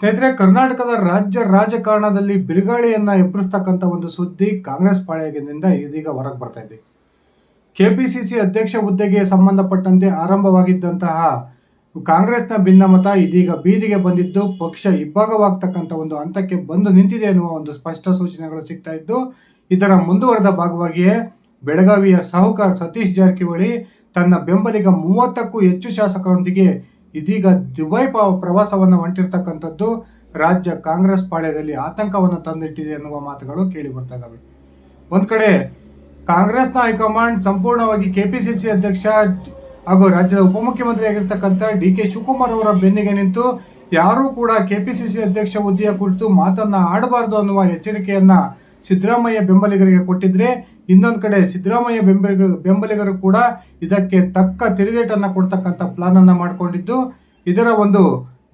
ಸ್ನೇಹಿತರೆ, ಕರ್ನಾಟಕದ ರಾಜ್ಯ ರಾಜಕಾರಣದಲ್ಲಿ ಬಿರುಗಾಳಿಯನ್ನ ಎಬ್ಬರಿಸ್ತಕ್ಕಂಥ ಒಂದು ಸುದ್ದಿ ಕಾಂಗ್ರೆಸ್ ಪಾಳೆಯದಿಂದ ಇದೀಗ ಹೊರಗೆ ಬರ್ತಾ ಇದೆ. ಕೆಪಿಸಿಸಿ ಅಧ್ಯಕ್ಷ ಹುದ್ದೆಗೆ ಸಂಬಂಧಪಟ್ಟಂತೆ ಆರಂಭವಾಗಿದ್ದಂತಹ ಕಾಂಗ್ರೆಸ್ನ ಭಿನ್ನಮತ ಇದೀಗ ಬೀದಿಗೆ ಬಂದಿದ್ದು, ಪಕ್ಷ ಇಬ್ಬಾಗವಾಗ್ತಕ್ಕಂಥ ಒಂದು ಹಂತಕ್ಕೆ ಬಂದು ನಿಂತಿದೆ ಎನ್ನುವ ಒಂದು ಸ್ಪಷ್ಟ ಸೂಚನೆಗಳು ಸಿಗ್ತಾ ಇದ್ದು, ಇದರ ಮುಂದುವರೆದ ಭಾಗವಾಗಿಯೇ ಬೆಳಗಾವಿಯ ಸಾಹುಕಾರ ಸತೀಶ್ ಜಾರಕಿಹೊಳಿ ತನ್ನ ಬೆಂಬಲಿಗ ಮೂವತ್ತಕ್ಕೂ ಹೆಚ್ಚು ಶಾಸಕರೊಂದಿಗೆ ಇದೀಗ ದುಬೈ ಪ- ಪ್ರವಾಸವನ್ನು ಹೊಂಟಿರ್ತಕ್ಕಂಥದ್ದು ರಾಜ್ಯ ಕಾಂಗ್ರೆಸ್ ಪಾಳ್ಯದಲ್ಲಿ ಆತಂಕವನ್ನು ತಂದಿಟ್ಟಿದೆ ಎನ್ನುವ ಮಾತುಗಳು ಕೇಳಿ ಬರ್ತಾ ಇದ್ದಾವೆ ಒಂದ್ ಕಡೆ ಕಾಂಗ್ರೆಸ್ನ ಹೈಕಮಾಂಡ್ ಸಂಪೂರ್ಣವಾಗಿ ಕೆಪಿಸಿಸಿ ಅಧ್ಯಕ್ಷ ಹಾಗೂ ರಾಜ್ಯದ ಉಪಮುಖ್ಯಮಂತ್ರಿ ಆಗಿರ್ತಕ್ಕಂಥ ಡಿ ಕೆ ಶಿವಕುಮಾರ್ ಅವರ ಬೆನ್ನಿಗೆ ನಿಂತು ಯಾರೂ ಕೂಡ ಕೆಪಿಸಿಸಿ ಅಧ್ಯಕ್ಷ ಹುದ್ದೆಯ ಕುರಿತು ಮಾತನ್ನ ಆಡಬಾರದು ಅನ್ನುವ ಎಚ್ಚರಿಕೆಯನ್ನ ಸಿದ್ದರಾಮಯ್ಯ ಬೆಂಬಲಿಗರಿಗೆ ಕೊಟ್ಟಿದ್ರೆ ಇನ್ನೊಂದು ಕಡೆ ಸಿದ್ದರಾಮಯ್ಯ ಬೆಂಬಲಿಗ, ಬೆಂಬಲಿಗರು ಕೂಡ ಇದಕ್ಕೆ ತಕ್ಕ ತಿರುಗೇಟನ್ನು ಕೊಡ್ತಕ್ಕಂಥ ಪ್ಲಾನ್ ಅನ್ನ ಮಾಡಿಕೊಂಡಿದ್ದು. ಇದರ ಒಂದು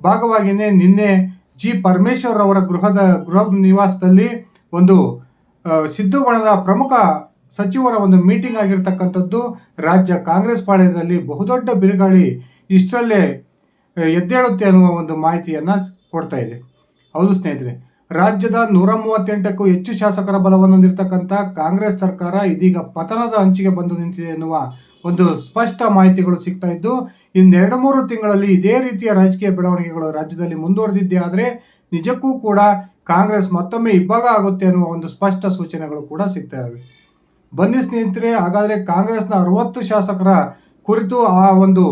ಭಾಗವಾಗಿಯೇ ನಿನ್ನೆ ಜಿ ಪರಮೇಶ್ವರ್ ಅವರ ಗೃಹದ, ಗೃಹ ನಿವಾಸದಲ್ಲಿ ಒಂದು ಸಿದ್ದು ಬಣದ ಪ್ರಮುಖ ಸಚಿವರ ಒಂದು ಮೀಟಿಂಗ್ ಆಗಿರ್ತಕ್ಕಂಥದ್ದು. ರಾಜ್ಯ ಕಾಂಗ್ರೆಸ್ ಪಾಳ್ಯದಲ್ಲಿ ಬಹುದೊಡ್ಡ ಬಿರುಗಾಳಿ ಇಷ್ಟರಲ್ಲೇ ಎದ್ದೇಳುತ್ತೆ ಅನ್ನುವ ಒಂದು ಮಾಹಿತಿಯನ್ನು ಕೊಡ್ತಾ ಇದೆ. ಹೌದು ಸ್ನೇಹಿತರೆ ರಾಜ್ಯದ ನೂರ ಮೂವತ್ತೆಂಟಕ್ಕೂ ಹೆಚ್ಚು ಶಾಸಕರ ಬಲವನ್ನು ಹೊಂದಿರತಕ್ಕಂಥ ಕಾಂಗ್ರೆಸ್ ಸರ್ಕಾರ ಇದೀಗ ಪತನದ ಅಂಚಿಗೆ ಬಂದು ನಿಂತಿದೆ ಎನ್ನುವ ಒಂದು ಸ್ಪಷ್ಟ ಮಾಹಿತಿಗಳು ಸಿಗ್ತಾ ಇದ್ದು, ಇನ್ನೆರಡು ಮೂರು ತಿಂಗಳಲ್ಲಿ ಇದೇ ರೀತಿಯ ರಾಜಕೀಯ ಬೆಳವಣಿಗೆಗಳು ರಾಜ್ಯದಲ್ಲಿ ಮುಂದುವರೆದಿದ್ದೇ ಆದರೆ ನಿಜಕ್ಕೂ ಕೂಡ ಕಾಂಗ್ರೆಸ್ ಮತ್ತೊಮ್ಮೆ ಇಬ್ಬಾಗ ಆಗುತ್ತೆ ಅನ್ನುವ ಒಂದು ಸ್ಪಷ್ಟ ಸೂಚನೆಗಳು ಕೂಡ ಸಿಗ್ತಾ ಇವೆ ಬನ್ನಿ ಸ್ನೇಹಿತರೆ, ಹಾಗಾದರೆ ಕಾಂಗ್ರೆಸ್ನ ಅರವತ್ತು ಶಾಸಕರ ಕುರಿತು ಆ ಒಂದು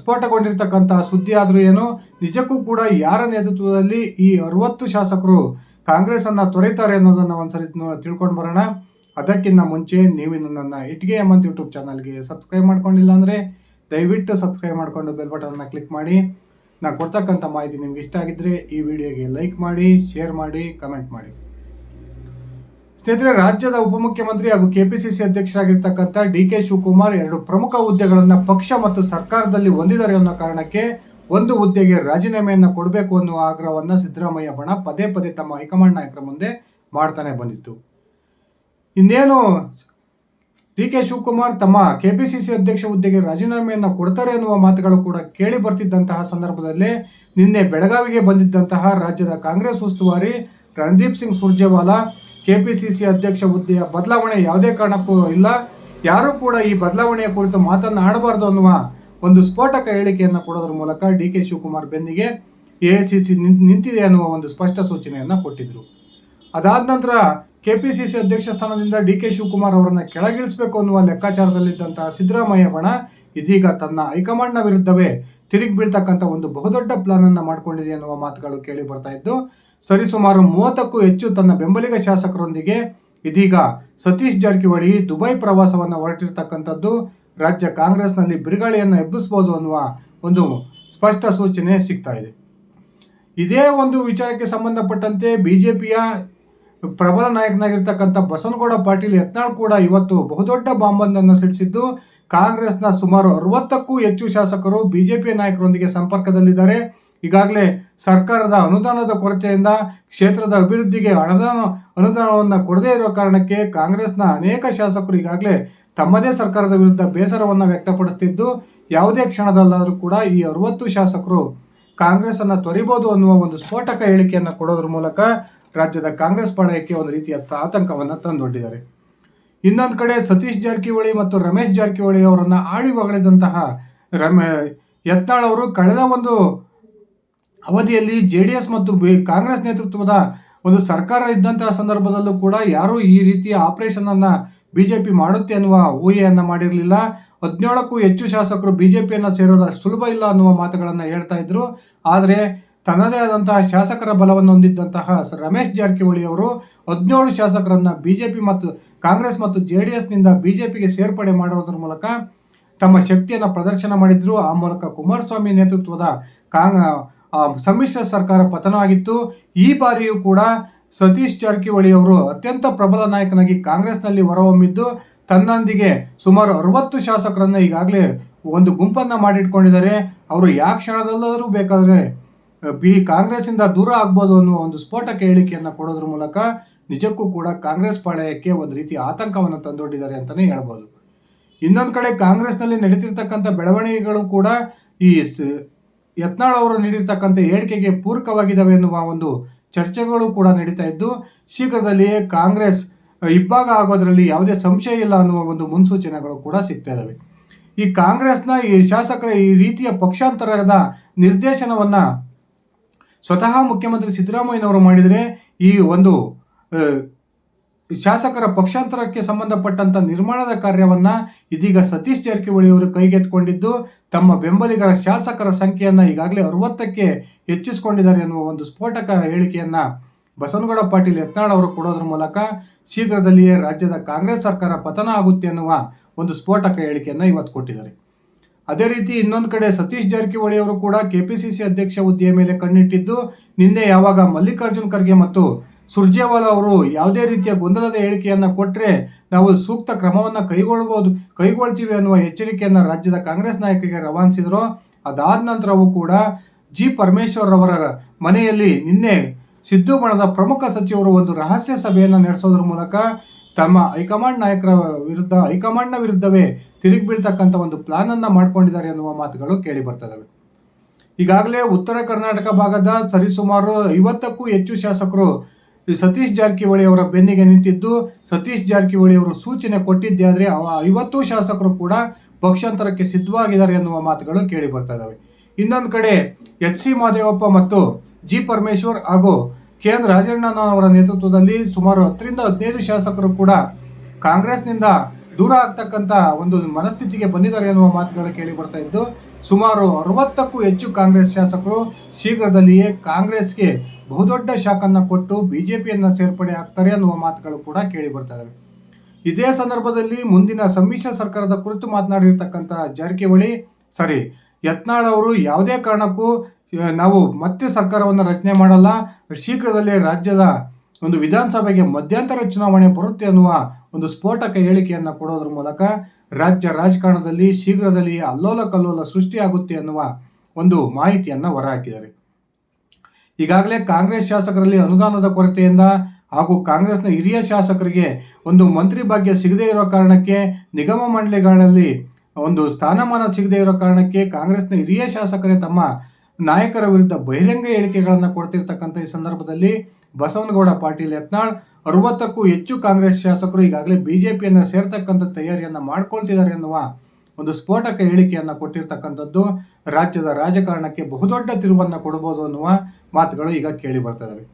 ಸ್ಫೋಟಗೊಂಡಿರ್ತಕ್ಕಂಥ ಸುದ್ದಿ ಆದರೂ ಏನು? ನಿಜಕ್ಕೂ ಕೂಡ ಯಾರ ನೇತೃತ್ವದಲ್ಲಿ ಈ ಅರವತ್ತು ಶಾಸಕರು ಕಾಂಗ್ರೆಸ್ ಅನ್ನ ತೊರೆತಾರೆ ಅನ್ನೋದನ್ನ ಒಂದ್ಸರಿ ತಿಳ್ಕೊಂಡು ಬರೋಣ. ಅದಕ್ಕಿಂತ ಮುಂಚೆ ನೀವು ನನ್ನ ಇಟ್ಗೆ ಎಮ್ಮಂತ್ ಯೂಟ್ಯೂಬ್ ಚಾನಲ್ಗೆ ಸಬ್ಸ್ಕ್ರೈಬ್ ಮಾಡ್ಕೊಂಡಿಲ್ಲ ಅಂದ್ರೆ ದಯವಿಟ್ಟು ಸಬ್ಸ್ಕ್ರೈಬ್ ಮಾಡ್ಕೊಂಡು ಬೆಲ್ ಬಟನ್ನ ಕ್ಲಿಕ್ ಮಾಡಿ. ನಾನು ಕೊಡ್ತಕ್ಕಂಥ ಮಾಹಿತಿ ನಿಮ್ಗೆ ಇಷ್ಟ ಆಗಿದ್ರೆ ಈ ವಿಡಿಯೋಗೆ ಲೈಕ್ ಮಾಡಿ, ಶೇರ್ ಮಾಡಿ, ಕಮೆಂಟ್ ಮಾಡಿ. ಸ್ನೇಹಿತರೆ, ರಾಜ್ಯದ ಉಪಮುಖ್ಯಮಂತ್ರಿ ಹಾಗೂ ಕೆಪಿಸಿಸಿ ಅಧ್ಯಕ್ಷರಾಗಿರ್ತಕ್ಕಂಥ ಡಿ ಕೆ ಶಿವಕುಮಾರ್ ಎರಡು ಪ್ರಮುಖ ಹುದ್ದೆಗಳನ್ನು ಪಕ್ಷ ಮತ್ತು ಸರ್ಕಾರದಲ್ಲಿ ಹೊಂದಿದ್ದಾರೆ ಅನ್ನೋ ಕಾರಣಕ್ಕೆ ಒಂದು ಹುದ್ದೆಗೆ ರಾಜೀನಾಮೆಯನ್ನು ಕೊಡಬೇಕು ಅನ್ನುವ ಆಗ್ರಹವನ್ನು ಸಿದ್ದರಾಮಯ್ಯ ಬಣ ಪದೇ ಪದೇ ತಮ್ಮ ಹೈಕಮಾಂಡ್ ನಾಯಕರ ಮುಂದೆ ಮಾಡ್ತಾನೆ ಬಂದಿತ್ತು. ಇನ್ನೇನು, ಡಿ ಕೆ ಶಿವಕುಮಾರ್ ತಮ್ಮ ಕೆಪಿಸಿಸಿ ಅಧ್ಯಕ್ಷ ಹುದ್ದೆಗೆ ರಾಜೀನಾಮೆಯನ್ನು ಕೊಡ್ತಾರೆ ಅನ್ನುವ ಮಾತುಗಳು ಕೂಡ ಕೇಳಿ ಬರ್ತಿದ್ದಂತಹ ಸಂದರ್ಭದಲ್ಲಿ ನಿನ್ನೆ ಬೆಳಗಾವಿಗೆ ಬಂದಿದ್ದಂತಹ ರಾಜ್ಯದ ಕಾಂಗ್ರೆಸ್ ಉಸ್ತುವಾರಿ ರಣದೀಪ್ ಸಿಂಗ್ ಸುರ್ಜೇವಾಲಾ ಕೆಪಿಸಿಸಿ ಅಧ್ಯಕ್ಷ ಹುದ್ದೆಯ ಬದಲಾವಣೆ ಯಾವುದೇ ಕಾರಣಕ್ಕೂ ಇಲ್ಲ. ಯಾರೂ ಕೂಡ ಈ ಬದಲಾವಣೆಯ ಕುರಿತು ಮಾತನ್ನು ಆಡಬಾರದು ಅನ್ನುವ ಒಂದು ಸ್ಫೋಟಕ ಹೇಳಿಕೆಯನ್ನು ಕೊಡೋದ್ರ ಮೂಲಕ ಡಿ ಕೆ ಶಿವಕುಮಾರ್ ಬೆನ್ನಿಗೆ ಎ ಐ ಸಿ ಸಿ ನಿಂತಿದೆ ಅನ್ನುವ ಒಂದು ಸ್ಪಷ್ಟ ಸೂಚನೆಯನ್ನು ಕೊಟ್ಟಿದ್ರು. ಅದಾದ ನಂತರ ಕೆ ಪಿ ಸಿ ಸಿ ಅಧ್ಯಕ್ಷ ಸ್ಥಾನದಿಂದ ಡಿ ಕೆ ಶಿವಕುಮಾರ್ ಅವರನ್ನು ಕೆಳಗಿಳಿಸಬೇಕು ಅನ್ನುವ ಲೆಕ್ಕಾಚಾರದಲ್ಲಿದ್ದಂತಹ ಸಿದ್ದರಾಮಯ್ಯ ಬಣ ಇದೀಗ ತನ್ನ ಹೈಕಮಾಂಡ್ನ ವಿರುದ್ಧವೇ ತಿರುಗಿ ಬೀಳ್ತಕ್ಕಂಥ ಒಂದು ಬಹುದೊಡ್ಡ ಪ್ಲಾನನ್ನು ಮಾಡ್ಕೊಂಡಿದೆ ಅನ್ನುವ ಮಾತುಗಳು ಕೇಳಿ ಬರ್ತಾ ಇದ್ದು ಸರಿಸುಮಾರು ಮೂವತ್ತಕ್ಕೂ ಹೆಚ್ಚು ತನ್ನ ಬೆಂಬಲಿಗ ಶಾಸಕರೊಂದಿಗೆ ಇದೀಗ ಸತೀಶ್ ಜಾರಕಿಹೊಳಿ ದುಬೈ ಪ್ರವಾಸವನ್ನು ಹೊರಟಿರ್ತಕ್ಕಂಥದ್ದು ರಾಜ್ಯ ಕಾಂಗ್ರೆಸ್ನಲ್ಲಿ ಬಿರುಗಾಳಿಯನ್ನು ಎಬ್ಬಿಸಬಹುದು ಅನ್ನುವ ಒಂದು ಸ್ಪಷ್ಟ ಸೂಚನೆ ಸಿಗ್ತಾ ಇದೆ. ಇದೇ ಒಂದು ವಿಚಾರಕ್ಕೆ ಸಂಬಂಧಪಟ್ಟಂತೆ ಬಿಜೆಪಿಯ ಪ್ರಬಲ ನಾಯಕನಾಗಿರ್ತಕ್ಕಂಥ ಬಸವನಗೌಡ ಪಾಟೀಲ್ ಯತ್ನಾಳ್ ಕೂಡ ಇವತ್ತು ಬಹುದೊಡ್ಡ ಬಾಂಬೊಂದನ್ನು ಸಿಡಿಸಿದ್ದು ಕಾಂಗ್ರೆಸ್ನ ಸುಮಾರು ಅರವತ್ತಕ್ಕೂ ಹೆಚ್ಚು ಶಾಸಕರು ಬಿಜೆಪಿ ನಾಯಕರೊಂದಿಗೆ ಸಂಪರ್ಕದಲ್ಲಿದ್ದಾರೆ. ಈಗಾಗಲೇ ಸರ್ಕಾರದ ಅನುದಾನದ ಕೊರತೆಯಿಂದ ಕ್ಷೇತ್ರದ ಅಭಿವೃದ್ಧಿಗೆ ಅನುದಾನ ಅನುದಾನವನ್ನು ಕೊಡದೇ ಇರೋ ಕಾರಣಕ್ಕೆ ಕಾಂಗ್ರೆಸ್ನ ಅನೇಕ ಶಾಸಕರು ಈಗಾಗಲೇ ತಮ್ಮದೇ ಸರ್ಕಾರದ ವಿರುದ್ಧ ಬೇಸರವನ್ನು ವ್ಯಕ್ತಪಡಿಸುತ್ತಿದ್ದು ಯಾವುದೇ ಕ್ಷಣದಲ್ಲಾದರೂ ಕೂಡ ಈ ಅರವತ್ತು ಶಾಸಕರು ಕಾಂಗ್ರೆಸ್ ತೊರಿಬೋದು ಅನ್ನುವ ಒಂದು ಸ್ಫೋಟಕ ಹೇಳಿಕೆಯನ್ನು ಕೊಡೋದ್ರ ಮೂಲಕ ರಾಜ್ಯದ ಕಾಂಗ್ರೆಸ್ ಪಾಳಯಕ್ಕೆ ಒಂದು ರೀತಿಯ ಆತಂಕವನ್ನು ತಂದೊಡ್ಡಿದ್ದಾರೆ. ಇನ್ನೊಂದು ಕಡೆ ಸತೀಶ್ ಜಾರಕಿಹೊಳಿ ಮತ್ತು ರಮೇಶ್ ಜಾರಕಿಹೊಳಿ ಅವರನ್ನು ಆಳಿ ಹೊಗಳಿದಂತಹ ರಮ ಯತ್ನಾಳ್ ಅವರು ಕಳೆದ ಒಂದು ಅವಧಿಯಲ್ಲಿ ಜೆ ಡಿ ಎಸ್ ಮತ್ತು ಬಿ- ಕಾಂಗ್ರೆಸ್ ನೇತೃತ್ವದ ಒಂದು ಸರ್ಕಾರ ಇದ್ದಂತಹ ಸಂದರ್ಭದಲ್ಲೂ ಕೂಡ ಯಾರೂ ಈ ರೀತಿಯ ಆಪರೇಷನ್ ಅನ್ನ ಬಿಜೆಪಿ ಮಾಡುತ್ತೆ ಅನ್ನುವ ಊಹೆಯನ್ನು ಮಾಡಿರಲಿಲ್ಲ. ಹದಿನೇಳಕ್ಕೂ ಹೆಚ್ಚು ಶಾಸಕರು ಬಿಜೆಪಿಯನ್ನ ಸೇರೋದು ಸುಲಭ ಇಲ್ಲ ಅನ್ನುವ ಮಾತುಗಳನ್ನು ಹೇಳ್ತಾ ಇದ್ರು. ಆದರೆ ತನ್ನದೇ ಆದಂತಹ ಶಾಸಕರ ಬಲವನ್ನು ಹೊಂದಿದ್ದಂತಹ ರಮೇಶ್ ಜಾರಕಿಹೊಳಿ ಅವರು ಹದಿನೇಳು ಶಾಸಕರನ್ನ ಬಿಜೆಪಿ ಮತ್ತು ಕಾಂಗ್ರೆಸ್ ಮತ್ತು ಜೆ ಡಿ ಎಸ್ನಿಂದ ಬಿಜೆಪಿಗೆ ಸೇರ್ಪಡೆ ಮಾಡೋದ್ರ ಮೂಲಕ ತಮ್ಮ ಶಕ್ತಿಯನ್ನು ಪ್ರದರ್ಶನ ಮಾಡಿದ್ರು. ಆ ಮೂಲಕ ಕುಮಾರಸ್ವಾಮಿ ನೇತೃತ್ವದ ಕಾಂಗ್ ಸಮ್ಮಿಶ್ರ ಸರ್ಕಾರ ಪತನ ಆಗಿತ್ತು ಈ ಬಾರಿಯೂ ಕೂಡ ಸತೀಶ್ ಜಾರಕಿಹೊಳಿ ಅವರು ಅತ್ಯಂತ ಪ್ರಬಲ ನಾಯಕನಾಗಿ ಕಾಂಗ್ರೆಸ್ನಲ್ಲಿ ಹೊರಹೊಮ್ಮಿದ್ದು, ತನ್ನೊಂದಿಗೆ ಸುಮಾರು ಅರವತ್ತು ಶಾಸಕರನ್ನ ಈಗಾಗಲೇ ಒಂದು ಗುಂಪನ್ನ ಮಾಡಿಟ್ಕೊಂಡಿದ್ದಾರೆ. ಅವರು ಯಾವ ಕ್ಷಣದಲ್ಲಾದರೂ ಬೇಕಾದರೆ ಬಿ ಕಾಂಗ್ರೆಸ್ಸಿಂದ ದೂರ ಆಗ್ಬೋದು ಅನ್ನುವ ಒಂದು ಸ್ಫೋಟಕ ಹೇಳಿಕೆಯನ್ನು ಕೊಡೋದ್ರ ಮೂಲಕ ನಿಜಕ್ಕೂ ಕೂಡ ಕಾಂಗ್ರೆಸ್ ಪಾಳಯಕ್ಕೆ ಒಂದು ರೀತಿ ಆತಂಕವನ್ನು ತಂದೊಡ್ಡಿದ್ದಾರೆ ಅಂತಲೇ ಹೇಳ್ಬೋದು. ಇನ್ನೊಂದು ಕಡೆ ಕಾಂಗ್ರೆಸ್ನಲ್ಲಿ ನಡೀತಿರ್ತಕ್ಕಂಥ ಬೆಳವಣಿಗೆಗಳು ಕೂಡ ಈ ಯತ್ನಾಳ್ ಅವರು ನೀಡಿರ್ತಕ್ಕಂಥ ಹೇಳಿಕೆಗೆ ಪೂರಕವಾಗಿದ್ದಾವೆ ಎನ್ನುವ ಒಂದು ಚರ್ಚೆಗಳು ಕೂಡ ನಡೀತಾ ಇದ್ದು, ಶೀಘ್ರದಲ್ಲಿಯೇ ಕಾಂಗ್ರೆಸ್ ಇಬ್ಬಾಗ ಆಗೋದ್ರಲ್ಲಿ ಯಾವುದೇ ಸಂಶಯ ಇಲ್ಲ ಅನ್ನುವ ಒಂದು ಮುನ್ಸೂಚನೆಗಳು ಕೂಡ ಸಿಗ್ತಾ ಇದ್ದಾವೆ. ಈ ಕಾಂಗ್ರೆಸ್ನ ಈ ಶಾಸಕರ ಈ ರೀತಿಯ ಪಕ್ಷಾಂತರದ ನಿರ್ದೇಶನವನ್ನ ಸ್ವತಃ ಮುಖ್ಯಮಂತ್ರಿ ಸಿದ್ದರಾಮಯ್ಯನವರು ಮಾಡಿದರೆ ಈ ಒಂದು ಶಾಸಕರ ಪಕ್ಷಾಂತರಕ್ಕೆ ಸಂಬಂಧಪಟ್ಟಂತ ನಿರ್ಮಾಣದ ಕಾರ್ಯವನ್ನ ಇದೀಗ ಸತೀಶ್ ಜಾರಕಿಹೊಳಿ ಅವರು ಕೈಗೆತ್ತಿಕೊಂಡಿದ್ದು, ತಮ್ಮ ಬೆಂಬಲಿಗರ ಶಾಸಕರ ಸಂಖ್ಯೆಯನ್ನು ಈಗಾಗಲೇ ಅರವತ್ತಕ್ಕೆ ಹೆಚ್ಚಿಸಿಕೊಂಡಿದ್ದಾರೆ ಎನ್ನುವ ಒಂದು ಸ್ಫೋಟಕ ಹೇಳಿಕೆಯನ್ನು ಬಸವನಗೌಡ ಪಾಟೀಲ್ ಯತ್ನಾಳ್ ಅವರು ಕೊಡೋದ್ರ ಮೂಲಕ ಶೀಘ್ರದಲ್ಲಿಯೇ ರಾಜ್ಯದ ಕಾಂಗ್ರೆಸ್ ಸರ್ಕಾರ ಪತನ ಆಗುತ್ತೆ ಎನ್ನುವ ಒಂದು ಸ್ಫೋಟಕ ಹೇಳಿಕೆಯನ್ನು ಇವತ್ತು ಕೊಟ್ಟಿದ್ದಾರೆ. ಅದೇ ರೀತಿ ಇನ್ನೊಂದು ಕಡೆ ಸತೀಶ್ ಜಾರಕಿಹೊಳಿ ಅವರು ಕೂಡ ಕೆಪಿಸಿಸಿ ಅಧ್ಯಕ್ಷ ಹುದ್ದೆಯ ಮೇಲೆ ಕಣ್ಣಿಟ್ಟಿದ್ದು, ನಿನ್ನೆ ಯಾವಾಗ ಮಲ್ಲಿಕಾರ್ಜುನ್ ಖರ್ಗೆ ಮತ್ತು ಸುರ್ಜೇವಾಲಾ ಅವರು ಯಾವುದೇ ರೀತಿಯ ಗೊಂದಲದ ಹೇಳಿಕೆಯನ್ನು ಕೊಟ್ಟರೆ ನಾವು ಸೂಕ್ತ ಕ್ರಮವನ್ನು ಕೈಗೊಳ್ಳಬಹುದು ಕೈಗೊಳ್ತೀವಿ ಅನ್ನುವ ಎಚ್ಚರಿಕೆಯನ್ನು ರಾಜ್ಯದ ಕಾಂಗ್ರೆಸ್ ನಾಯಕರಿಗೆ ರವಾನಿಸಿದರು. ಅದಾದ ನಂತರವೂ ಕೂಡ ಜಿ ಪರಮೇಶ್ವರ್ ಅವರ ಮನೆಯಲ್ಲಿ ನಿನ್ನೆ ಸಿದ್ದು ಬಣದ ಪ್ರಮುಖ ಸಚಿವರು ಒಂದು ರಹಸ್ಯ ಸಭೆಯನ್ನು ನಡೆಸೋದ್ರ ಮೂಲಕ ತಮ್ಮ ಹೈಕಮಾಂಡ್ ನಾಯಕರ ವಿರುದ್ಧ, ಹೈಕಮಾಂಡ್ನ ವಿರುದ್ಧವೇ ತಿರುಗಿ ಬೀಳ್ತಕ್ಕಂಥ ಒಂದು ಪ್ಲಾನ್ ಅನ್ನ ಮಾಡ್ಕೊಂಡಿದ್ದಾರೆ ಅನ್ನುವ ಮಾತುಗಳು ಕೇಳಿ ಬರ್ತದವೆ. ಈಗಾಗಲೇ ಉತ್ತರ ಕರ್ನಾಟಕ ಭಾಗದ ಸರಿಸುಮಾರು ಐವತ್ತಕ್ಕೂ ಹೆಚ್ಚು ಶಾಸಕರು ಸತೀಶ್ ಜಾರಕಿಹೊಳಿ ಅವರ ಬೆನ್ನಿಗೆ ನಿಂತಿದ್ದು, ಸತೀಶ್ ಜಾರಕಿಹೊಳಿ ಅವರು ಸೂಚನೆ ಕೊಟ್ಟಿದ್ದೇ ಆದರೆ ಅವ ಐವತ್ತು ಶಾಸಕರು ಕೂಡ ಪಕ್ಷಾಂತರಕ್ಕೆ ಸಿದ್ಧವಾಗಿದ್ದಾರೆ ಎನ್ನುವ ಮಾತುಗಳು ಕೇಳಿ ಬರ್ತಾ ಇದ್ದಾವೆ ಇನ್ನೊಂದು ಕಡೆ ಎಚ್ ಸಿ ಮಹದೇವಪ್ಪ ಮತ್ತು ಜಿ ಪರಮೇಶ್ವರ್ ಹಾಗೂ ಕೆ ಎನ್ ರಾಜಣ್ಣನವರ ನೇತೃತ್ವದಲ್ಲಿ ಸುಮಾರು ಹತ್ತರಿಂದ ಹದಿನೈದು ಶಾಸಕರು ಕೂಡ ಕಾಂಗ್ರೆಸ್ನಿಂದ ದೂರ ಆಗ್ತಕ್ಕಂಥ ಒಂದು ಮನಸ್ಥಿತಿಗೆ ಬಂದಿದ್ದಾರೆ ಎನ್ನುವ ಮಾತುಗಳು ಕೇಳಿ ಬರ್ತಾ ಇದ್ದು, ಸುಮಾರು ಅರವತ್ತಕ್ಕೂ ಹೆಚ್ಚು ಕಾಂಗ್ರೆಸ್ ಶಾಸಕರು ಶೀಘ್ರದಲ್ಲಿಯೇ ಕಾಂಗ್ರೆಸ್ಗೆ ಬಹುದೊಡ್ಡ ಶಾಕನ್ನು ಕೊಟ್ಟು ಬಿಜೆಪಿಯನ್ನ ಸೇರ್ಪಡೆ ಆಗ್ತಾರೆ ಅನ್ನುವ ಮಾತುಗಳು ಕೂಡ ಕೇಳಿ ಬರ್ತಾ ಇದಾವೆ ಇದೇ ಸಂದರ್ಭದಲ್ಲಿ ಮುಂದಿನ ಸಮ್ಮಿಶ್ರ ಸರ್ಕಾರದ ಕುರಿತು ಮಾತನಾಡಿರ್ತಕ್ಕಂಥ ಜಾರಕಿಹೊಳಿ, ಸರಿ, ಯತ್ನಾಳ್ ಅವರು ಯಾವುದೇ ಕಾರಣಕ್ಕೂ, ನಾವು ಮತ್ತೆ ಸರ್ಕಾರವನ್ನು ರಚನೆ ಮಾಡಲ್ಲ, ಶೀಘ್ರದಲ್ಲೇ ರಾಜ್ಯದ ಒಂದು ವಿಧಾನಸಭೆಗೆ ಮಧ್ಯಂತರ ಚುನಾವಣೆ ಬರುತ್ತೆ ಅನ್ನುವ ಒಂದು ಸ್ಫೋಟಕ ಹೇಳಿಕೆಯನ್ನು ಕೊಡೋದ್ರ ಮೂಲಕ ರಾಜ್ಯ ರಾಜಕಾರಣದಲ್ಲಿ ಶೀಘ್ರದಲ್ಲಿ ಅಲ್ಲೋಲ ಕಲ್ಲೋಲ ಸೃಷ್ಟಿಯಾಗುತ್ತೆ ಅನ್ನುವ ಒಂದು ಮಾಹಿತಿಯನ್ನು ಹೊರಹಾಕಿದ್ದಾರೆ. ಈಗಾಗಲೇ ಕಾಂಗ್ರೆಸ್ ಶಾಸಕರಲ್ಲಿ ಅನುದಾನದ ಕೊರತೆಯಿಂದ ಹಾಗೂ ಕಾಂಗ್ರೆಸ್ನ ಹಿರಿಯ ಶಾಸಕರಿಗೆ ಒಂದು ಮಂತ್ರಿ ಭಾಗ್ಯ ಸಿಗದೇ ಇರೋ ಕಾರಣಕ್ಕೆ ನಿಗಮ ಮಂಡಳಿಗಳಲ್ಲಿ ಒಂದು ಸ್ಥಾನಮಾನ ಸಿಗದೇ ಇರೋ ಕಾರಣಕ್ಕೆ ಕಾಂಗ್ರೆಸ್ನ ಹಿರಿಯ ಶಾಸಕರೇ ತಮ್ಮ ನಾಯಕರ ವಿರುದ್ಧ ಬಹಿರಂಗ ಹೇಳಿಕೆಗಳನ್ನು ಕೊಡ್ತಿರ್ತಕ್ಕಂಥ ಈ ಸಂದರ್ಭದಲ್ಲಿ ಬಸವನಗೌಡ, ಪಾಟೀಲ್, ಯತ್ನಾಳ್ ಅರವತ್ತಕ್ಕೂ ಹೆಚ್ಚು ಕಾಂಗ್ರೆಸ್ ಶಾಸಕರು ಈಗಾಗಲೇ ಬಿಜೆಪಿಯನ್ನು ಸೇರ್ತಕ್ಕಂಥ ತಯಾರಿಯನ್ನು ಮಾಡ್ಕೊಳ್ತಿದ್ದಾರೆ ಎನ್ನುವ ಒಂದು ಸ್ಫೋಟಕ ಹೇಳಿಕೆಯನ್ನು ಕೊಟ್ಟಿರ್ತಕ್ಕಂಥದ್ದು ರಾಜ್ಯದ ರಾಜಕಾರಣಕ್ಕೆ ಬಹುದೊಡ್ಡ ತಿರುವನ್ನು ಕೊಡಬಹುದು ಅನ್ನುವ ಮಾತುಗಳು ಈಗ ಕೇಳಿ ಬರ್ತಾ ಇದಾವೆ.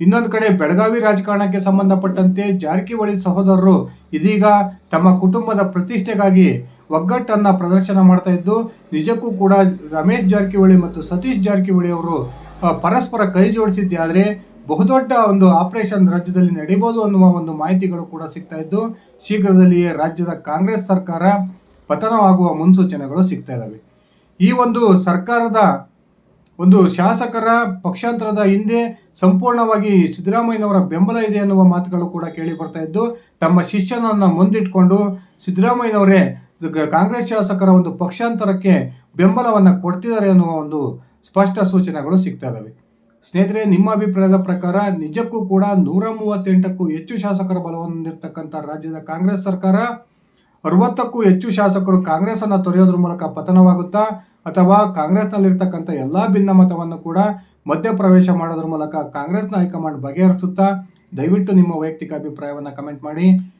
ಇನ್ನೊಂದು ಕಡೆ ಬೆಳಗಾವಿ ರಾಜಕಾರಣಕ್ಕೆ ಸಂಬಂಧಪಟ್ಟಂತೆ ಜಾರಕಿಹೊಳಿ ಸಹೋದರರು ಇದೀಗ ತಮ್ಮ ಕುಟುಂಬದ ಪ್ರತಿಷ್ಠೆಗಾಗಿ ಒಗ್ಗಟ್ಟನ್ನ ಪ್ರದರ್ಶನ ಮಾಡ್ತಾ ಇದ್ದು, ನಿಜಕ್ಕೂ ಕೂಡ ರಮೇಶ್ ಜಾರಕಿಹೊಳಿ ಮತ್ತು ಸತೀಶ್ ಜಾರಕಿಹೊಳಿ ಅವರು ಪರಸ್ಪರ ಕೈ ಜೋಡಿಸಿದ್ದೆ ಆದರೆ ಬಹುದೊಡ್ಡ ಒಂದು ಆಪರೇಷನ್ ರಾಜ್ಯದಲ್ಲಿ ನಡೀಬಹುದು ಅನ್ನುವ ಒಂದು ಮಾಹಿತಿಗಳು ಕೂಡ ಸಿಗ್ತಾ ಇದ್ದು, ಶೀಘ್ರದಲ್ಲಿಯೇ ರಾಜ್ಯದ ಕಾಂಗ್ರೆಸ್ ಸರ್ಕಾರ ಪತನವಾಗುವ ಮುನ್ಸೂಚನೆಗಳು ಸಿಗ್ತಾ ಇದ್ದಾವೆ ಈ ಒಂದು ಸರ್ಕಾರದ ಒಂದು ಶಾಸಕರ ಪಕ್ಷಾಂತರದ ಹಿಂದೆ ಸಂಪೂರ್ಣವಾಗಿ ಸಿದ್ದರಾಮಯ್ಯನವರ ಬೆಂಬಲ ಇದೆ ಅನ್ನುವ ಮಾತುಗಳು ಕೂಡ ಕೇಳಿ ಬರ್ತಾ ಇದ್ದು, ತಮ್ಮ ಶಿಷ್ಯನನ್ನ ಮುಂದಿಟ್ಕೊಂಡು ಸಿದ್ದರಾಮಯ್ಯನವರೇ ಕಾಂಗ್ರೆಸ್ ಶಾಸಕರ ಒಂದು ಪಕ್ಷಾಂತರಕ್ಕೆ ಬೆಂಬಲವನ್ನು ಕೊಡ್ತಿದ್ದಾರೆ ಅನ್ನುವ ಒಂದು ಸ್ಪಷ್ಟ ಸೂಚನೆಗಳು ಸಿಗ್ತಾ ಇದ್ದಾವೆ ಸ್ನೇಹಿತರೆ, ನಿಮ್ಮ ಅಭಿಪ್ರಾಯದ ಪ್ರಕಾರ ನಿಜಕ್ಕೂ ಕೂಡ ನೂರ ಮೂವತ್ತೆಂಟಕ್ಕೂ ಹೆಚ್ಚು ಶಾಸಕರ ಬಲವನ್ನು ಹೊಂದಿರತಕ್ಕಂಥ ರಾಜ್ಯದ ಕಾಂಗ್ರೆಸ್ ಸರ್ಕಾರ ಅರವತ್ತಕ್ಕೂ ಹೆಚ್ಚು ಶಾಸಕರು ಕಾಂಗ್ರೆಸ್ ಅನ್ನು ತೊರೆಯೋದ್ರ ಮೂಲಕ ಪತನವಾಗುತ್ತಾ, ಅಥವಾ ಕಾಂಗ್ರೆಸ್ನಲ್ಲಿರ್ತಕ್ಕಂಥ ಎಲ್ಲಾ ಭಿನ್ನಮತವನ್ನು ಕೂಡ ಮಧ್ಯಪ್ರವೇಶ ಮಾಡೋದ್ರ ಮೂಲಕ ಕಾಂಗ್ರೆಸ್ನ ಹೈಕಮಾಂಡ್ ಬಗೆಹರಿಸುತ್ತಾ, ದಯವಿಟ್ಟು ನಿಮ್ಮ ವೈಯಕ್ತಿಕ ಅಭಿಪ್ರಾಯವನ್ನು ಕಮೆಂಟ್ ಮಾಡಿ.